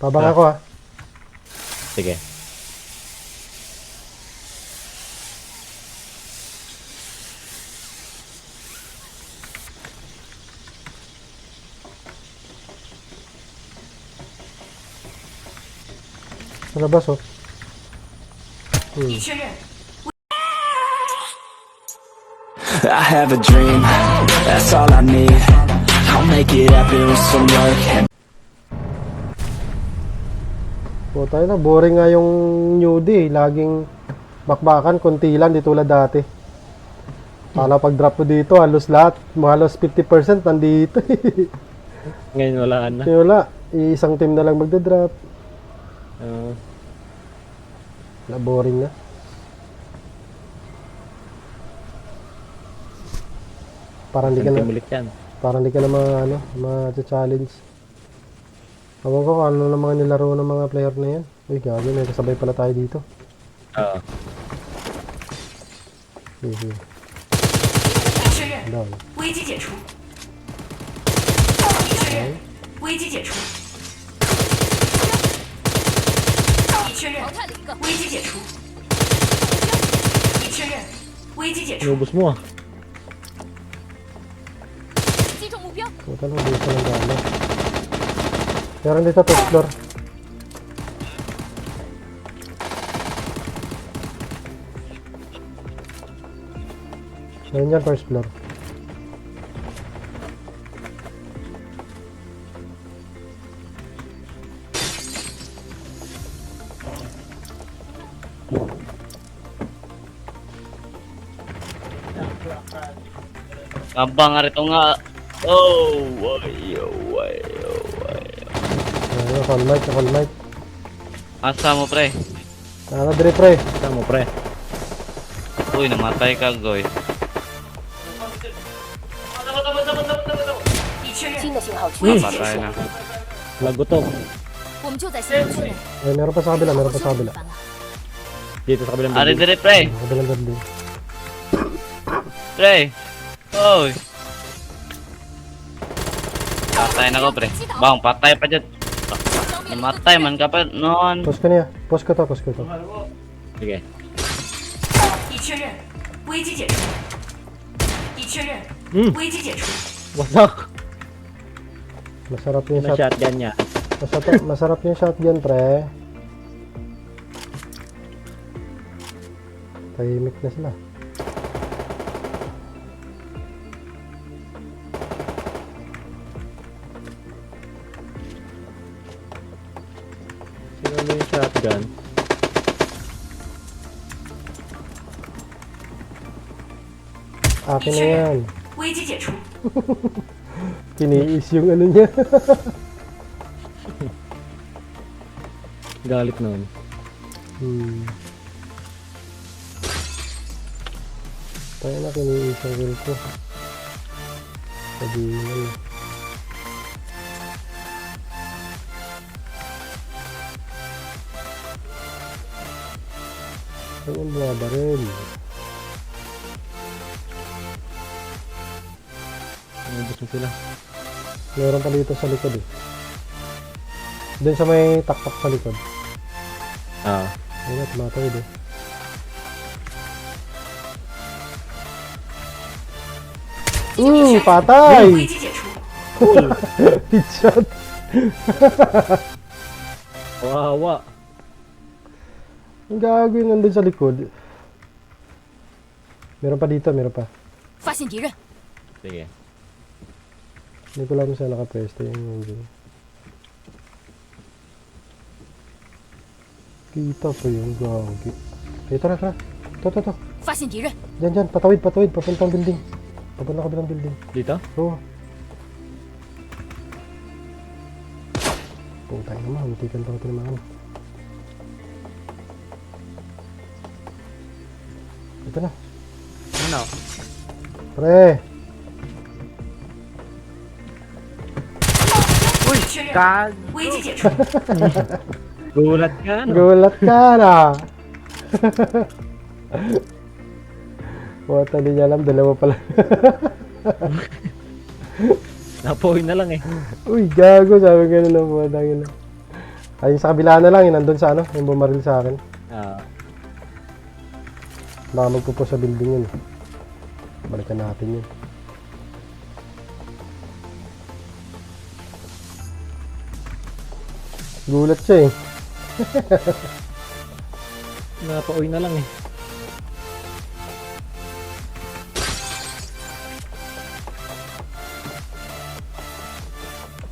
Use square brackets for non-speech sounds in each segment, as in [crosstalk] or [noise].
Babang ah. ako ha. Sige. Sa labas oh. Hmm. I have a dream, that's all I need I'll make it happen with some work O tayo na, boring nga yung newbie. eh. Laging bakbakan, konti lang, di tulad dati. Para pag drop mo dito, halos lahat, halos 50% nandito. Ngayon wala na. Kaya wala, isang team na lang magda-drop. Uh, Na boring na. Parang di ka na, parang di ka na mga, ano, ma-challenge. Ewan ko kung ano na mga nilaro ng mga player na yan. Uy, gabi, may kasabay pala tayo dito. Oo. Sige, sige. 已确认， Down. 危机解除。已确认，危机解除。已确认，危机解除。已确认，危机解除。 Inubos mo ah. 击中目标， Puta na, dito lang gala. Meron dito, top floor. Meron yan, first floor. Gampang nga rito nga. Oh, way, Full mic, full mic. Asa mo pre? Ano dire pre? Asa mo pre? Uy, namatay ka, Goy. Namatay na. Nagutok. Ay, eh, meron pa sa kabila, meron pa sa kabila. Dito sa kabilang Ari pre. Sa kabilang building. Pre. Oy. Patay na ko pre. Bang, patay pa dyan. Namatay man ka pa noon. Push ka niya. Push ko to, push ko to. Sige. Hmm. Masarap yung shot. shotgun niya. Masarap, masarap yung shotgun, pre. Tahimik. gun. Akin na yan. [laughs] Tiniis yung ano niya. [laughs] Galit na noon. Hmm. Tayo na kiniis ang will ko. Sabihin mo Saan ang bumabaril? Inubos ano na sila. Meron pa dito sa likod eh. Doon sa may taktak sa likod. Ah. Ayun at matawid eh. Ooh, patay! [laughs] Headshot! Wawa! Ang gagawin nandun sa likod. Meron pa dito, meron pa. Sige. Hindi ko alam saan nakapwesto yung engine. Kita pa yung gagi. Ay, tara, tara. Ito, ito, ito. Diyan, diyan. Patawid, patawid. Papunta ang building. Papunta ka bilang building. Dito? Oo. Putay naman. Hutikan pa ko tinamaan. Dito na. Ano? Pre. Uy, kag. [laughs] Gulat ka, no? Gulat ka na. Ano? [laughs] Puta, hindi niya alam. Dalawa pala. [laughs] Napoy na lang eh. Uy, gago. Sabi ko na lang. Puta, Ayun sa kabila na lang. Yun, nandun sa ano. Yung bumaril sa akin. Ah. Uh. Baka magpupo sa building yun. Balikan natin yun. Gulat siya eh. [laughs] napauwi na lang eh.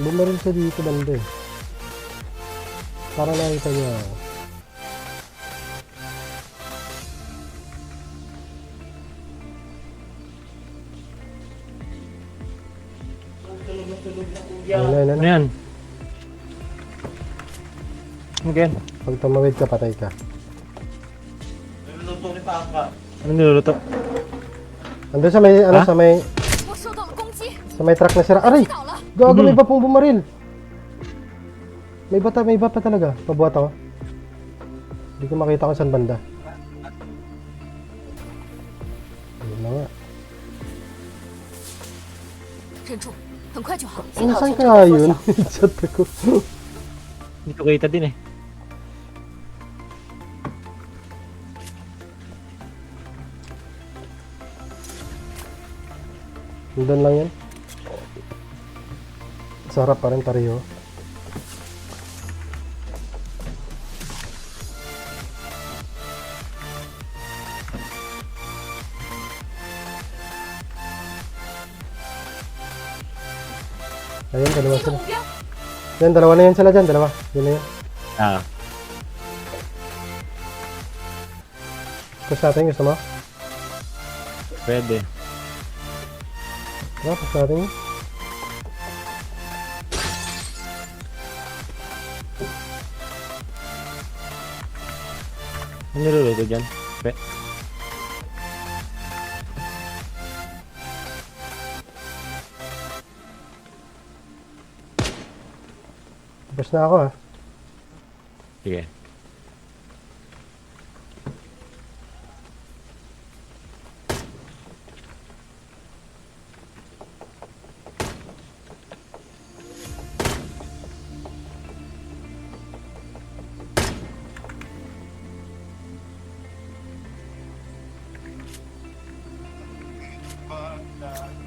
Bumaril siya dito banda eh. Para nakita niya ako. Ano yan, ano yan? Again. Pag tumawid ka, patay ka. Niluluto ni Papa. Ano niluluto? Andun sa may, ano, sa may... Sa may truck na sira. Aray! Gago, may hmm. iba pong bumaril. May iba, may iba pa talaga. Pabuhat ako. Hindi ko makita kung saan banda. 快就好。 Ano, saan kaya yun? Shot ako. Hindi ko kita din eh. Nandun lang yan. Sarap pa rin pareho. dalawa sila. Yan, dalawa na yan sila dyan, dalawa. Yan na yan. Ah. Push natin, gusto mo? Pwede. Diba, push natin yun. Ano niluluto dyan? Pwede. Push na ako ah. Sige.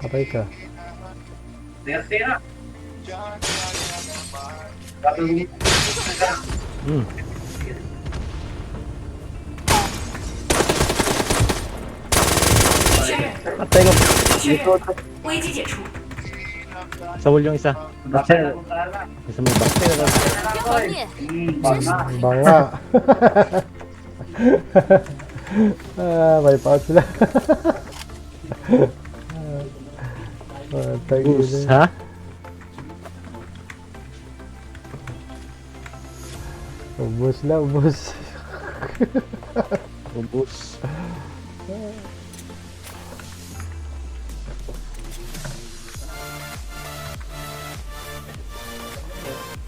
Patay ka. Hmm. 确 Hmm. Patay ko. Sawol yung isa. Bakter. Ah. Isa mo bakter. Banga. [laughs] ah, may paot sila. [laughs] Patay ko. Ha? Ubus na, ubus. Ubus.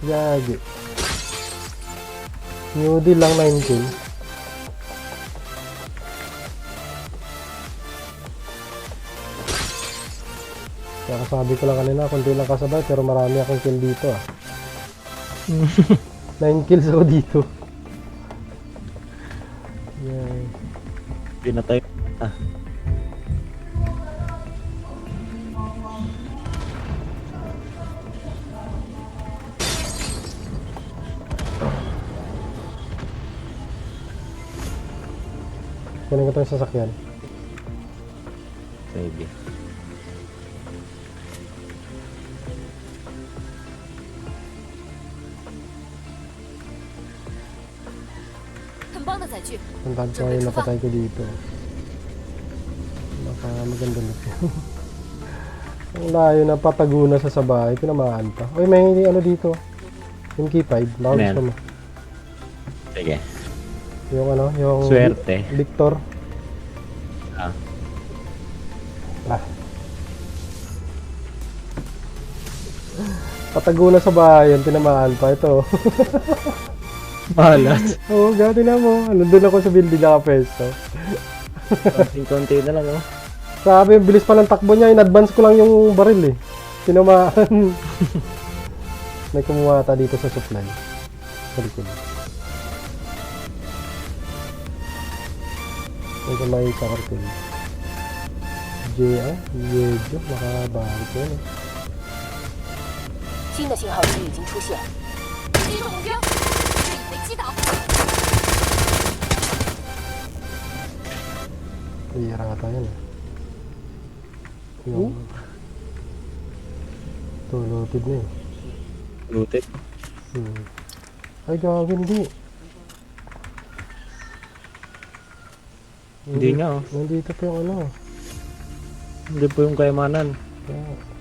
Gagi. New deal lang 9 kill. Kaya kasabi ko lang kanina, kunti lang kasabay, pero marami akong kill dito ah. [laughs] 9 kills ako dito. Yan. Pinatay. Ah. Kunin ko ito yung sasakyan. Sige. "很棒的载具， Puntahan ko ngayon napatay ko dito. Baka maganda na Ang [laughs] layo na pataguna sa sabay, tinamaan pa. Uy, may ano dito. Yung key 5, baka Ano gusto yan? mo. Sige. Yung ano, yung Swerte. Victor. Ah. Ah. Pataguna sa bayan, tinamaan pa ito. [laughs] Malas. Oo, oh, gati na mo. Nandun ako sa building nakapesto. Konting-konti na lang, oh. Sabi, ang bilis pa ng takbo niya. In-advance ko lang yung baril eh. Tinamaan. [laughs] May kumuha ata dito sa supply. sa likod. Ito may sa kartel. J, ah? Yejo, makabahit yan eh. 新的信号区已经出现，击中目标，任意被 击倒。Bihira ata yan eh. Yung... Tulutid na eh. Looted. Hmm. Ay, gagawin hindi. Hindi nga oh. Nandito pa yung ano. Hindi po yung kayamanan. Kaya,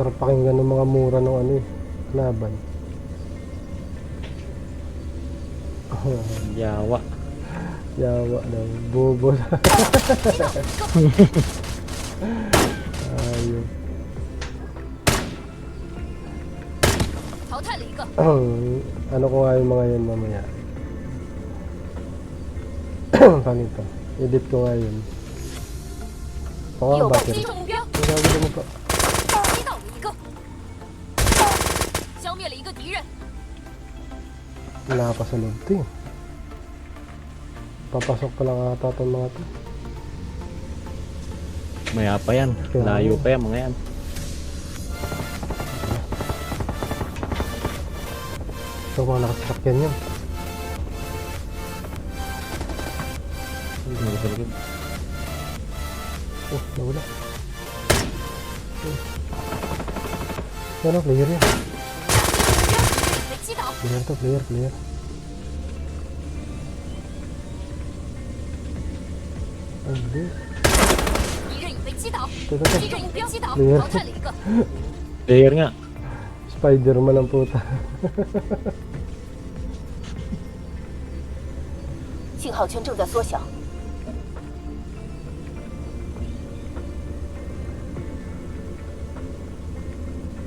sarap pakinggan ng mga mura ng ano eh, laban. Yawa. Yawa daw. Bobo. [laughs] Ayun. Oh, ano ko nga yung mga yan mamaya. [clears throat] Paano ito? Edit ko nga yun. Pangabattery. Ang gagawin mo pa. 灭了一个敌人。 Wala pa sa loob to eh. Papasok pa lang ata itong mga to. Maya pa yan. Kaya- Layo pa yan mga yan. Ito mga nakasasakyan yun. Ano sa likod? Oh, nawala. Oh. Ano, player yan. clear tuh clear clear Aduh. Tuh. Clear. Clear nggak? Puta.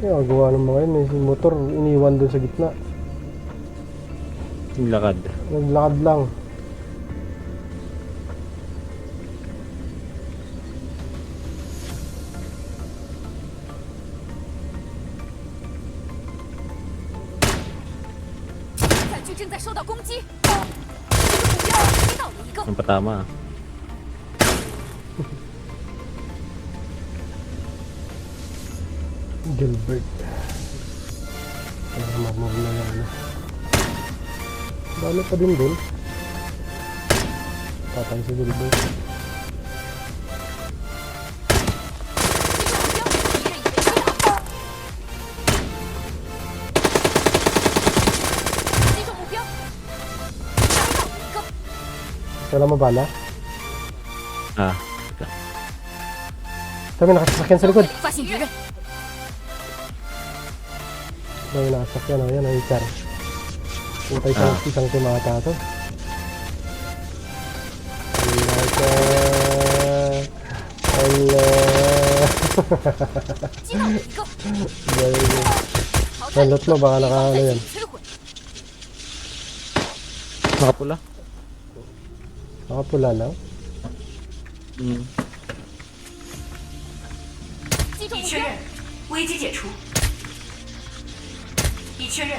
Mga ya, motor ini doon sa gitna. Naglakad. Naglakad lang. Ang patama ah. Gilbert. Para mag-move na lang. Dami pa din dun. Patay si Bilbo. Wala mo bala? Ah. Dami nakasasakyan sa likod. Dami nakasasakyan. Ayan, oh, oh, ayan, ayan. car. Puta isang, Ah. isang timata to. Timata. Allah. 击倒了一个。 Dahil 淘汰了一 Nalot 个， mo, baka 敌方 nakaano 载 yan. 具摧毁。 Nakapula. nakapula lang. Mm. 击中目标，已确认，危机解除。已确认，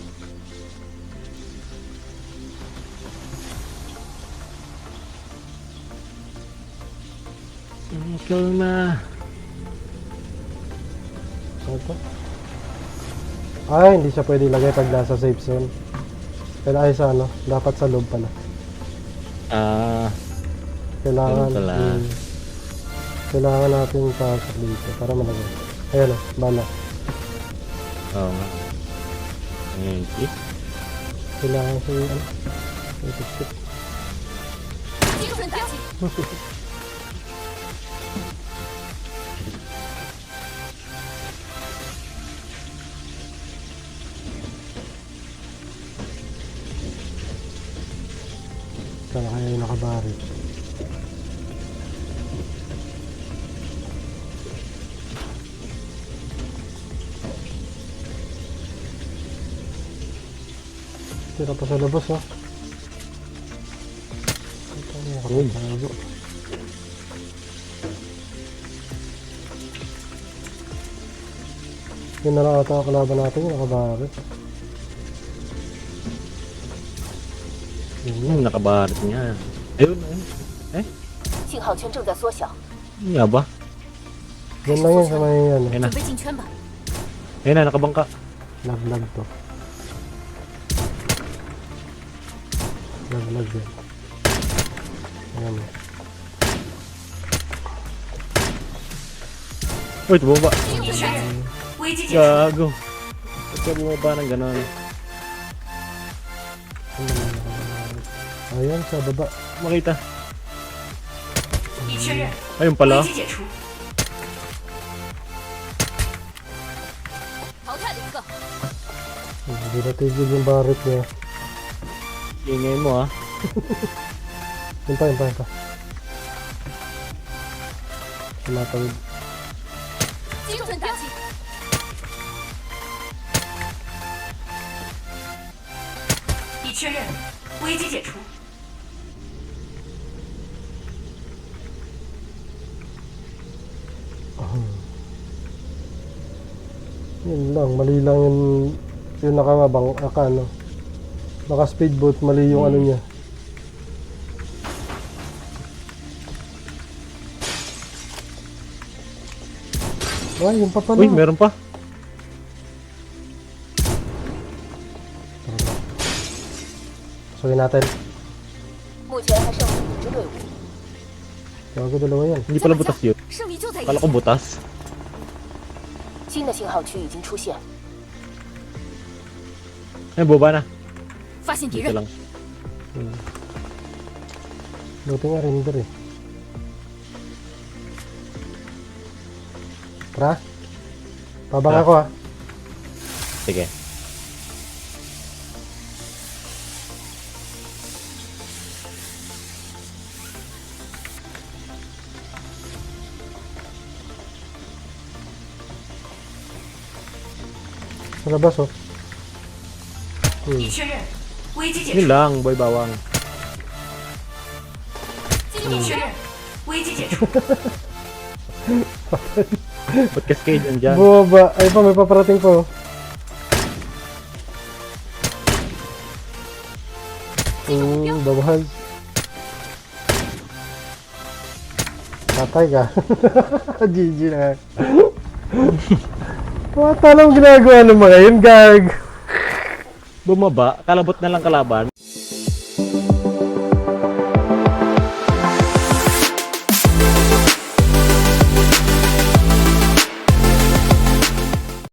Kill na. Ano to? Ay, hindi siya pwede ilagay pag nasa safe zone. Kailangan ay sa ano, dapat sa loob pala. Ah. Kailangan, Ganun pala. hmm, kailangan natin pasok dito para malagay. Ayan o, bala. Oo nga. Ngayon, eh. Kailangan sa ano, may [laughs] tiktik. [laughs] Nakabarit. Tira pa sa labas, ha? Ito mo, katago. Yun na lang ata ang kalaban natin, yung nakabarit. Yun yun. Hmm, nakabarit niya. Ayun, ayun. 信号圈正在缩小， Ano nga ba? Yan lang yun sa may ano, Ayun na. 准备进圈吧。 Ayun na, nakabangka. lag-lag to. Lag-lag yan. Ayan. Uy, bumaba. 你确认危机解除。 Gago. Ba't ka bumaba ng gano'n? Ayan, sa baba. Makita. 已确认 Ayun pala. 危机解除。淘汰了一个， Hindi na tigil yung barit niya. Ingay mo ah. [laughs] Yun pa, yun pa, yun pa. Tumatawid. 精准打击，已确认危机解除。 yun lang mali lang yung yung nakangabang aka no naka speedboat mali yung hmm. ano niya ay yung pa pala uy meron pa Pasukin natin. Gago dalawa yan. Hindi pala butas yun. Kala ko butas. 新的信号区已经出现。那怎么办呢？发现敌人。嗯。路挺啊，Rangers。啊。咋办啊，哥？okay。Nakabas oh. Hmm. Boy bawang. Ba't cascade yun dyan? Boba! Ay pa, may paparating hmm. [laughs] [laughs] Mga talang ginagawa ng mga yun, gag. Bumaba, kalabot na lang kalaban.